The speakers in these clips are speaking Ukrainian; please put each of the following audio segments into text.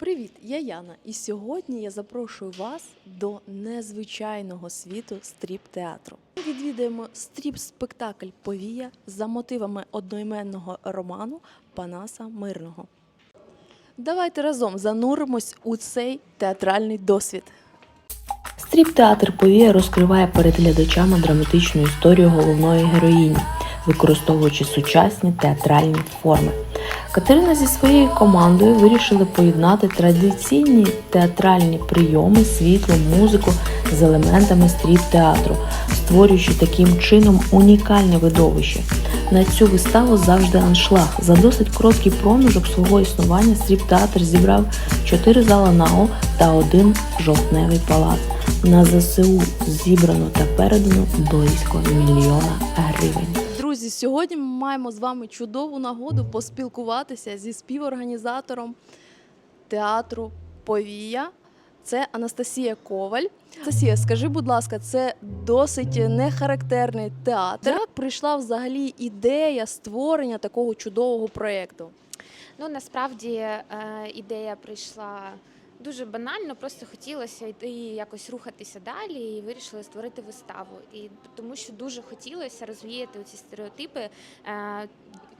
Привіт, я Яна, і сьогодні я запрошую вас до незвичайного світу стріп-театру. Ми відвідаємо стріп-спектакль Повія за мотивами одноіменного роману Панаса Мирного. Давайте разом зануримось у цей театральний досвід. Стріп-театр Повія розкриває перед глядачами драматичну історію головної героїні, використовуючи сучасні театральні форми. Катерина зі своєю командою вирішили поєднати традиційні театральні прийоми, світло, музику з елементами стріп-театру, створюючи таким чином унікальне видовище. На цю виставу завжди аншлаг. За досить короткий проміжок свого існування стріп-театр зібрав чотири зала НАО та один жовтневий палац. На ЗСУ зібрано та передано близько мільйона гривень. Друзі, сьогодні ми маємо з вами чудову нагоду поспілкуватися зі співорганізатором театру Повія. Це Анастасія Коваль. Анастасія, скажи, будь ласка, це досить нехарактерний театр. Як прийшла взагалі ідея створення такого чудового проєкту? Ну насправді е, ідея прийшла дуже банально, просто хотілося йти якось рухатися далі і вирішили створити виставу. І тому що дуже хотілося розвіяти ці стереотипи.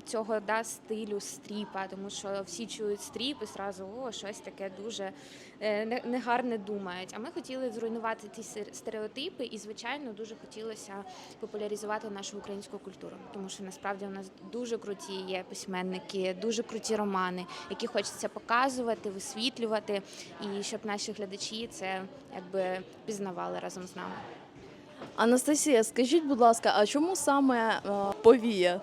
Цього да, стилю стріпа, тому що всі чують стріп і зразу о, щось таке дуже е, негарне думають. А ми хотіли зруйнувати ці стереотипи, і звичайно дуже хотілося популяризувати нашу українську культуру, тому що насправді у нас дуже круті є письменники, дуже круті романи, які хочеться показувати, висвітлювати, і щоб наші глядачі це якби пізнавали разом з нами. Анастасія, скажіть, будь ласка, а чому саме е, Повія?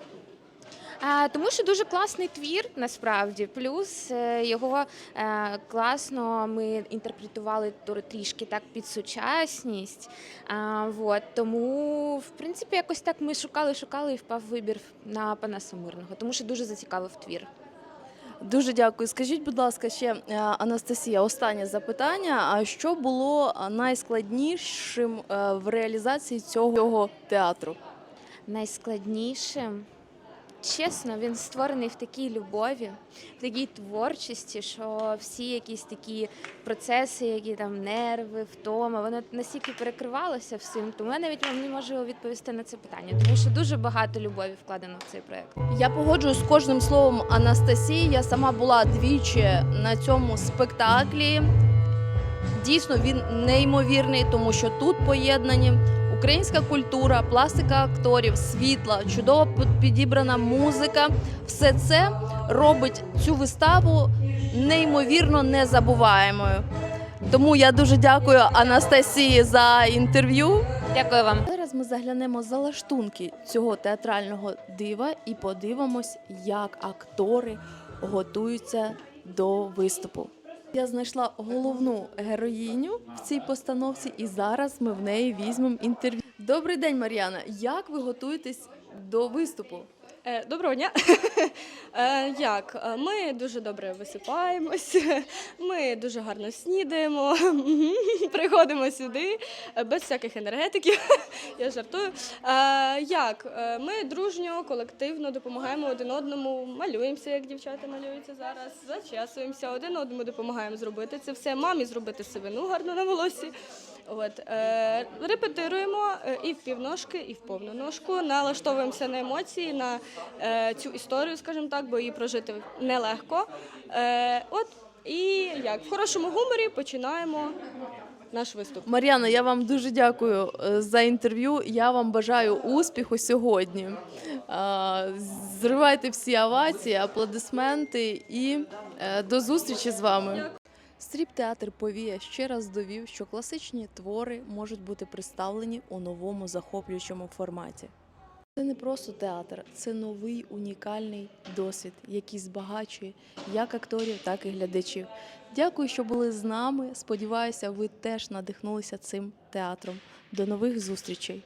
Тому що дуже класний твір насправді. Плюс е, його е, класно ми інтерпретували трішки так під сучасність. Вот, тому, в принципі, якось так ми шукали, шукали і впав вибір на Панаса Мирного, тому що дуже зацікавив твір. Дуже дякую. Скажіть, будь ласка, ще е, Анастасія, останнє запитання. А що було найскладнішим в реалізації цього театру? Найскладнішим. Чесно, він створений в такій любові, в такій творчості, що всі якісь такі процеси, які там нерви, втома, воно настільки перекривалося всім. Тому я навіть вам не можу відповісти на це питання, тому що дуже багато любові вкладено в цей проект. Я погоджуюсь з кожним словом Анастасії. Я сама була двічі на цьому спектаклі. Дійсно, він неймовірний, тому що тут поєднані українська культура, пластика акторів, світла, чудово підібрана музика. Все це робить цю виставу неймовірно незабуваємою. Тому я дуже дякую Анастасії за інтерв'ю. Дякую вам. Зараз ми заглянемо за лаштунки цього театрального дива і подивимось, як актори готуються до виступу. Я знайшла головну героїню в цій постановці, і зараз ми в неї візьмемо інтерв'ю. Добрий день, Мар'яна. Як ви готуєтесь до виступу? Е, Доброго дня. Е, Як? Е, Ми дуже добре висипаємось, ми дуже гарно снідаємо, приходимо сюди без всяких енергетиків. Я жартую. Як? Ми дружньо, колективно допомагаємо один одному, малюємося, як дівчата малюються зараз, зачесуємося, один одному допомагаємо зробити це все. Мамі зробити сивину гарно на волосі. От, репетируємо і в півножки, і в повну ножку. Налаштовуємося на емоції, на цю історію, скажімо так, бо її прожити нелегко. Е, от і як в хорошому гуморі починаємо наш виступ. Мар'яна, я вам дуже дякую е, за інтерв'ю. Я вам бажаю успіху сьогодні. Е, Зривайте всі овації, аплодисменти і е, до зустрічі з вами. Стріп-театр Повія ще раз довів, що класичні твори можуть бути представлені у новому захоплюючому форматі. Це не просто театр, це новий унікальний досвід, який збагачує як акторів, так і глядачів. Дякую, що були з нами. Сподіваюся, ви теж надихнулися цим театром. До нових зустрічей!